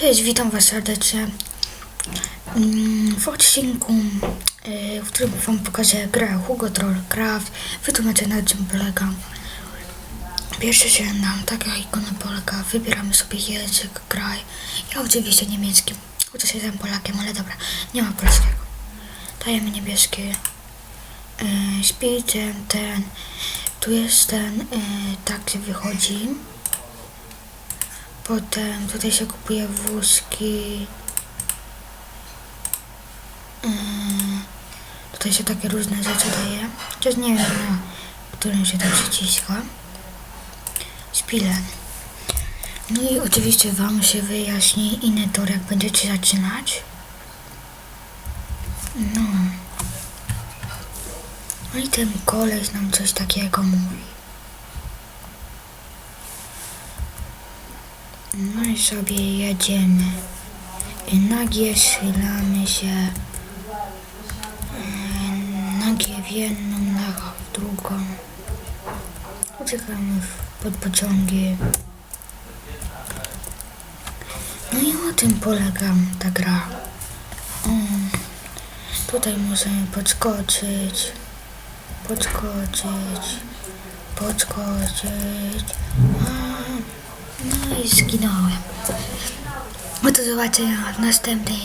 Cześć, witam Was serdecznie Mm, w odcinku, y, w którym Wam pokażę grę Hugo Troll Craft. Wytłumaczę na czym polega. Pierwszy się nam taka ikona polega. Wybieramy sobie język, kraj. Ja oczywiście niemiecki, chociaż jestem Polakiem, ale dobra, nie ma polskiego. Dajemy niebieskie. Yy, ten, ten, tu jest ten, y, tak się wychodzi. Potem tutaj się kupuje wózki. Yy, tutaj się takie różne rzeczy daje. Chociaż nie wiem na którym się to przyciska. Szpilen. No i oczywiście Wam się wyjaśni inny tor, jak będziecie zaczynać. No. No i ten koleś nam coś takiego mówi. No i sobie jedziemy. I nagie schylamy się. Yy, Nagie w jedną, naga w drugą. Uciekamy pod pociągi. No i o tym polega ta gra. Tutaj możemy podskoczyć, podskoczyć, podskoczyć. A, i zginąłem. No to zobaczenia w następnej